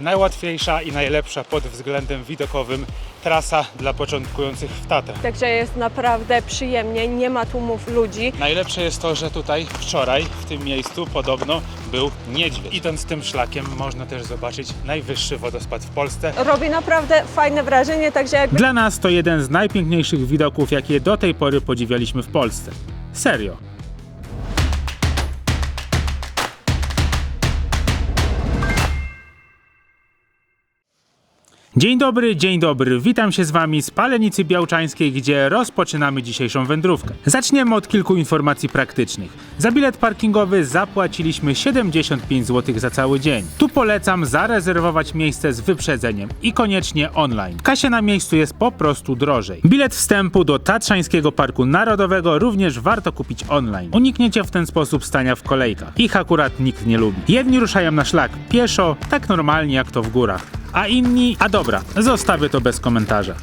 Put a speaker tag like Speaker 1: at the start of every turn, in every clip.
Speaker 1: Najłatwiejsza i najlepsza pod względem widokowym trasa dla początkujących w Tatrach.
Speaker 2: Także jest naprawdę przyjemnie, nie ma tłumów ludzi.
Speaker 1: Najlepsze jest to, że tutaj wczoraj w tym miejscu podobno był niedźwiedź. Idąc tym szlakiem można też zobaczyć najwyższy wodospad w Polsce.
Speaker 2: Robi naprawdę fajne wrażenie, także jakby
Speaker 3: Dla nas to jeden z najpiękniejszych widoków, jakie do tej pory podziwialiśmy w Polsce. Serio. Dzień dobry, dzień dobry. Witam się z Wami z Palenicy Białczańskiej, gdzie rozpoczynamy dzisiejszą wędrówkę. Zaczniemy od kilku informacji praktycznych. Za bilet parkingowy zapłaciliśmy 75 zł za cały dzień. Tu polecam zarezerwować miejsce z wyprzedzeniem i koniecznie online. W kasie na miejscu jest po prostu drożej. Bilet wstępu do Tatrzańskiego Parku Narodowego również warto kupić online. Unikniecie w ten sposób stania w kolejkach. Ich akurat nikt nie lubi. Jedni ruszają na szlak pieszo, tak normalnie jak to w górach a inni. A dobra, zostawię to bez komentarza.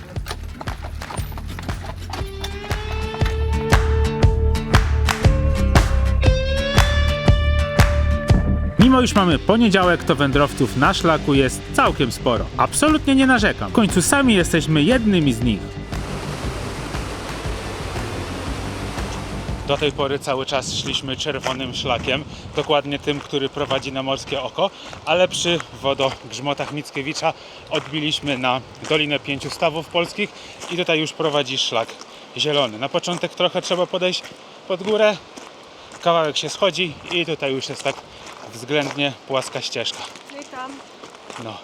Speaker 3: Mimo iż mamy poniedziałek, to wędrowców na szlaku jest całkiem sporo. Absolutnie nie narzekam. W końcu sami jesteśmy jednymi z nich.
Speaker 1: Do tej pory cały czas szliśmy czerwonym szlakiem, dokładnie tym, który prowadzi na Morskie Oko, ale przy wodogrzmotach Mickiewicza odbiliśmy na Dolinę Pięciu Stawów Polskich i tutaj już prowadzi szlak zielony. Na początek trochę trzeba podejść pod górę, kawałek się schodzi i tutaj już jest tak względnie płaska ścieżka.
Speaker 2: Witam.
Speaker 1: No.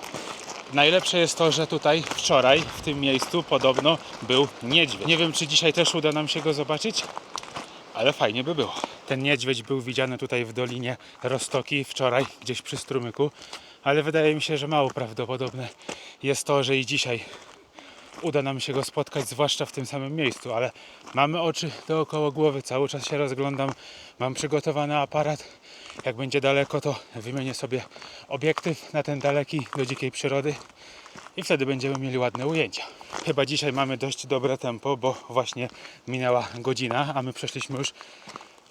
Speaker 1: Najlepsze jest to, że tutaj wczoraj w tym miejscu podobno był niedźwiedź. Nie wiem, czy dzisiaj też uda nam się go zobaczyć, ale fajnie by było. Ten niedźwiedź był widziany tutaj w Dolinie Rostoki wczoraj, gdzieś przy strumyku, ale wydaje mi się, że mało prawdopodobne jest to, że i dzisiaj uda nam się go spotkać, zwłaszcza w tym samym miejscu, ale mamy oczy dookoła głowy, cały czas się rozglądam, mam przygotowany aparat. Jak będzie daleko, to wymienię sobie obiektyw na ten daleki do dzikiej przyrody i wtedy będziemy mieli ładne ujęcia. Chyba dzisiaj mamy dość dobre tempo, bo właśnie minęła godzina, a my przeszliśmy już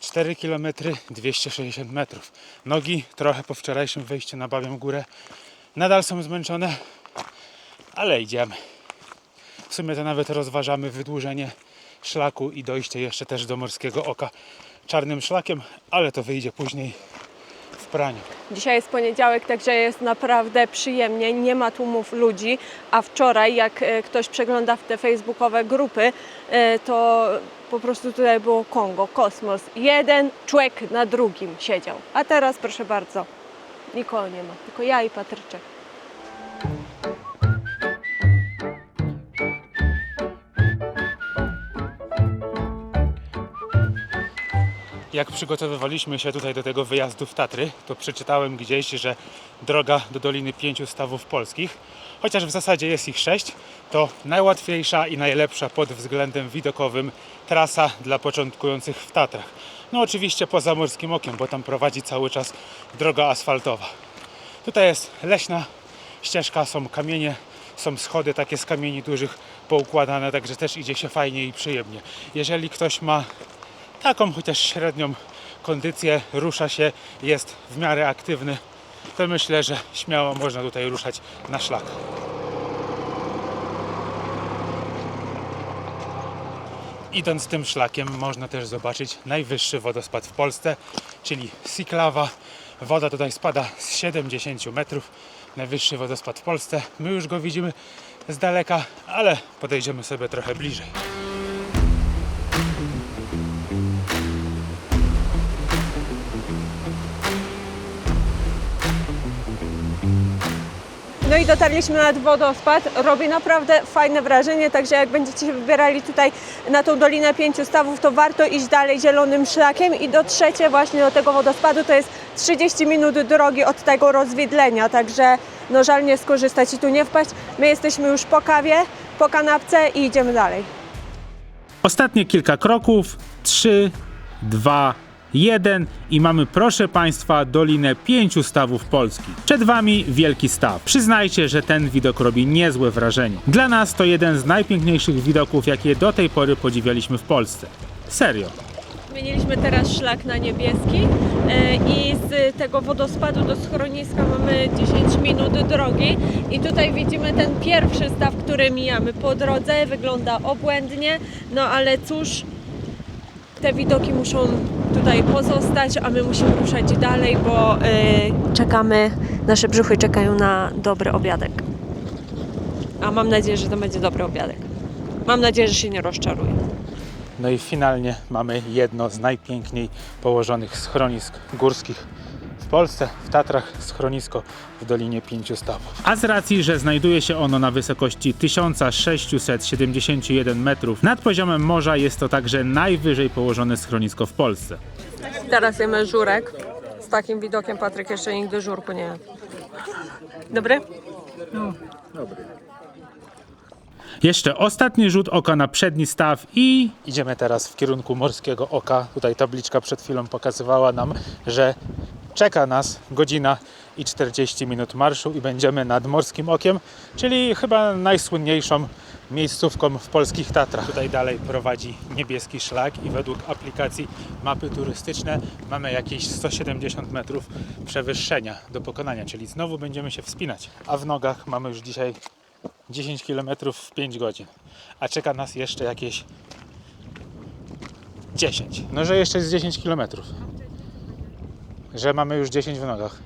Speaker 1: 4 km 260 metrów. Nogi trochę po wczorajszym wejściu na Babią Górę nadal są zmęczone, ale idziemy. W sumie to nawet rozważamy wydłużenie szlaku i dojście jeszcze też do Morskiego Oka czarnym szlakiem, ale to wyjdzie później w praniu.
Speaker 2: Dzisiaj jest poniedziałek, także jest naprawdę przyjemnie, nie ma tłumów ludzi, a wczoraj jak e, ktoś przegląda w te facebookowe grupy, e, to po prostu tutaj było Kongo, kosmos. Jeden człowiek na drugim siedział, a teraz proszę bardzo, nikogo nie ma, tylko ja i Patryczek.
Speaker 1: Jak przygotowywaliśmy się tutaj do tego wyjazdu w Tatry, to przeczytałem gdzieś, że droga do Doliny Pięciu Stawów Polskich, chociaż w zasadzie jest ich sześć, to najłatwiejsza i najlepsza pod względem widokowym trasa dla początkujących w Tatrach. No oczywiście poza Morskim Okiem, bo tam prowadzi cały czas droga asfaltowa. Tutaj jest leśna ścieżka, są kamienie, są schody takie z kamieni dużych poukładane, także też idzie się fajnie i przyjemnie. Jeżeli ktoś ma taką chociaż średnią kondycję, rusza się, jest w miarę aktywny, to myślę, że śmiało można tutaj ruszać na szlak. Idąc tym szlakiem można też zobaczyć najwyższy wodospad w Polsce, czyli Siklawa. Woda tutaj spada z 70 metrów. Najwyższy wodospad w Polsce. My już go widzimy z daleka, ale podejdziemy sobie trochę bliżej.
Speaker 2: No i dotarliśmy nad wodospad. Robi naprawdę fajne wrażenie, także jak będziecie się wybierali tutaj na tą Dolinę Pięciu Stawów, to warto iść dalej zielonym szlakiem i dotrzecie właśnie do tego wodospadu. To jest 30 minut drogi od tego rozwidlenia, także no żal nie skorzystać i tu nie wpaść. My jesteśmy już po kawie, po kanapce i idziemy dalej.
Speaker 3: Ostatnie kilka kroków. 3, 2, 1 i mamy, proszę Państwa, Dolinę Pięciu Stawów Polskich. Przed Wami Wielki Staw. Przyznajcie, że ten widok robi niezłe wrażenie. Dla nas to jeden z najpiękniejszych widoków, jakie do tej pory podziwialiśmy w Polsce. Serio.
Speaker 2: Zmieniliśmy teraz szlak na niebieski e, i z tego wodospadu do schroniska mamy 10 minut drogi i tutaj widzimy ten pierwszy staw, który mijamy po drodze, wygląda obłędnie, no ale cóż, te widoki muszą tutaj pozostać, a my musimy ruszać dalej, bo e, czekamy, nasze brzuchy czekają na dobry obiadek. A mam nadzieję, że to będzie dobry obiadek. Mam nadzieję, że się nie rozczaruję.
Speaker 1: No i finalnie mamy jedno z najpiękniej położonych schronisk górskich w Polsce, w Tatrach, schronisko w Dolinie Pięciu Stawów.
Speaker 3: A z racji, że znajduje się ono na wysokości 1671 metrów nad poziomem morza, jest to także najwyżej położone schronisko w Polsce.
Speaker 2: Teraz jemy żurek. Z takim widokiem Patryk jeszcze nigdy żurku nie jadł. Dobry?
Speaker 3: Jeszcze ostatni rzut oka na przedni staw i
Speaker 1: Idziemy teraz w kierunku Morskiego Oka. Tutaj tabliczka przed chwilą pokazywała nam, że czeka nas godzina i 40 minut marszu i będziemy nad Morskim Okiem, czyli chyba najsłynniejszą miejscówką w polskich Tatrach. Tutaj dalej prowadzi niebieski szlak i według aplikacji mapy turystyczne mamy jakieś 170 metrów przewyższenia do pokonania, czyli znowu będziemy się wspinać. A w nogach mamy już dzisiaj 10 km w 5 godzin, a czeka nas jeszcze jakieś 10. No, że jeszcze jest 10 km. Że mamy już 10 w nogach.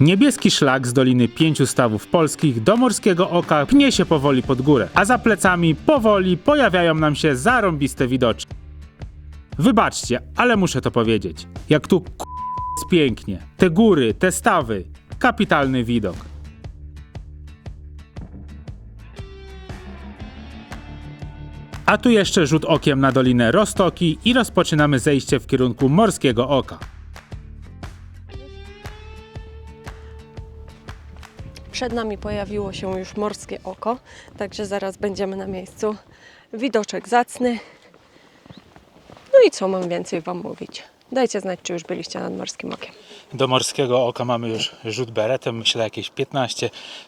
Speaker 3: Niebieski szlak z Doliny Pięciu Stawów Polskich do Morskiego Oka pnie się powoli pod górę, a za plecami powoli pojawiają nam się zarąbiste widoczki. Wybaczcie, ale muszę to powiedzieć. Jak tu k- jest pięknie. Te góry, te stawy. Kapitalny widok. A tu jeszcze rzut okiem na Dolinę Rostoki i rozpoczynamy zejście w kierunku Morskiego Oka.
Speaker 2: Przed nami pojawiło się już morskie oko, także zaraz będziemy na miejscu. Widoczek zacny. No i co mam więcej Wam mówić? Dajcie znać, czy już byliście nad morskim okiem.
Speaker 1: Do Morskiego Oka mamy już rzut beretem, myślę jakieś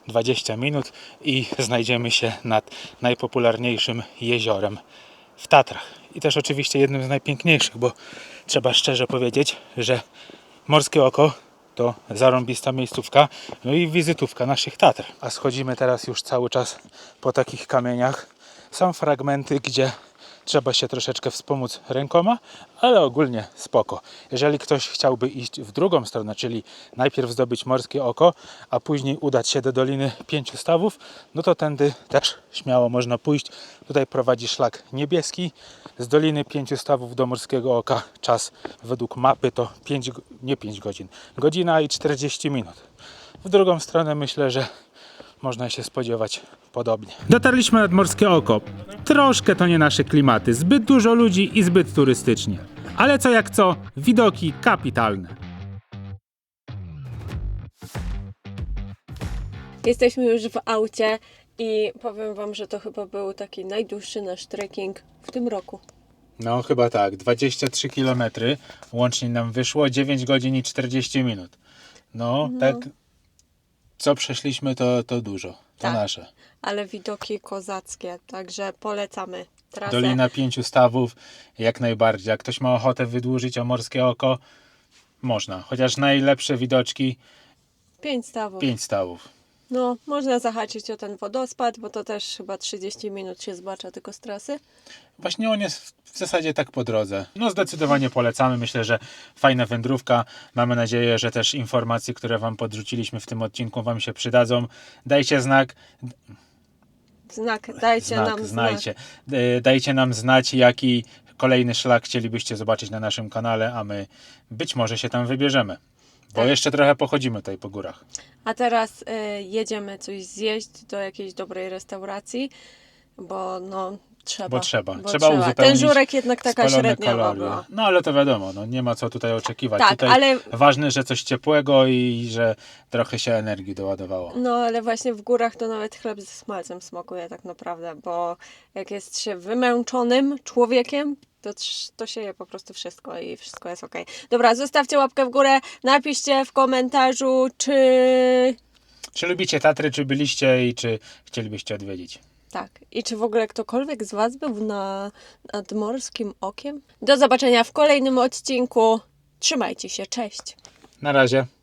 Speaker 1: 15-20 minut i znajdziemy się nad najpopularniejszym jeziorem w Tatrach. I też oczywiście jednym z najpiękniejszych, bo trzeba szczerze powiedzieć, że Morskie Oko to zarąbista miejscówka, no i wizytówka naszych Tatr. A schodzimy teraz już cały czas po takich kamieniach. Są fragmenty, gdzie trzeba się troszeczkę wspomóc rękoma, ale ogólnie spoko. Jeżeli ktoś chciałby iść w drugą stronę, czyli najpierw zdobyć morskie oko, a później udać się do Doliny Pięciu Stawów, no to tędy też śmiało można pójść. Tutaj prowadzi szlak niebieski. Z Doliny Pięciu Stawów do Morskiego Oka czas według mapy to 5, go- nie 5 godzin, godzina i 40 minut. W drugą stronę myślę, że można się spodziewać podobnie.
Speaker 3: Dotarliśmy nad Morskie Oko. Troszkę to nie nasze klimaty, zbyt dużo ludzi i zbyt turystycznie. Ale co jak co, widoki kapitalne.
Speaker 2: Jesteśmy już w aucie i powiem Wam, że to chyba był taki najdłuższy nasz trekking w tym roku.
Speaker 1: No chyba tak, 23 km łącznie nam wyszło, 9 godzin i 40 minut. No, tak co przeszliśmy to, to dużo, to
Speaker 2: Tak.
Speaker 1: nasze.
Speaker 2: Ale widoki kozackie, także polecamy trasę.
Speaker 1: Dolina Pięciu Stawów, jak najbardziej. Jak ktoś ma ochotę wydłużyć o Morskie Oko, można. Chociaż najlepsze widoczki,
Speaker 2: Pięć stawów.
Speaker 1: 5 stawów.
Speaker 2: No, można zahaczyć o ten wodospad, bo to też chyba 30 minut się zbacza tylko z trasy.
Speaker 1: Właśnie on jest w zasadzie tak po drodze. No zdecydowanie polecamy. Myślę, że fajna wędrówka. Mamy nadzieję, że też informacje, które Wam podrzuciliśmy w tym odcinku Wam się przydadzą. Dajcie znak,
Speaker 2: Znak, dajcie
Speaker 1: znak,
Speaker 2: nam
Speaker 1: znajcie. E, Dajcie nam znać, jaki kolejny szlak chcielibyście zobaczyć na naszym kanale, a my być może się tam wybierzemy. Bo
Speaker 2: Tak.
Speaker 1: jeszcze trochę pochodzimy tutaj po górach.
Speaker 2: A teraz y, jedziemy coś zjeść do jakiejś dobrej restauracji, bo no trzeba.
Speaker 1: Bo trzeba.
Speaker 2: Bo
Speaker 1: trzeba,
Speaker 2: Ten
Speaker 1: uzupełnić
Speaker 2: żurek jednak taka średnia
Speaker 1: kalorie.
Speaker 2: była.
Speaker 1: No ale to wiadomo, no, nie ma co tutaj oczekiwać.
Speaker 2: Tak,
Speaker 1: tutaj
Speaker 2: ale-
Speaker 1: ważne, że coś ciepłego i że trochę się energii doładowało.
Speaker 2: No ale właśnie w górach to nawet chleb ze smalcem smakuje tak naprawdę, bo jak jest się wymęczonym człowiekiem, to, to się je po prostu wszystko i wszystko jest ok. Dobra, zostawcie łapkę w górę, napiszcie w komentarzu, czy
Speaker 1: Czy lubicie Tatry, czy byliście i czy chcielibyście odwiedzić?
Speaker 2: Tak. I czy w ogóle ktokolwiek z Was był na, nad morskim okiem? Do zobaczenia w kolejnym odcinku. Trzymajcie się, cześć.
Speaker 1: Na razie.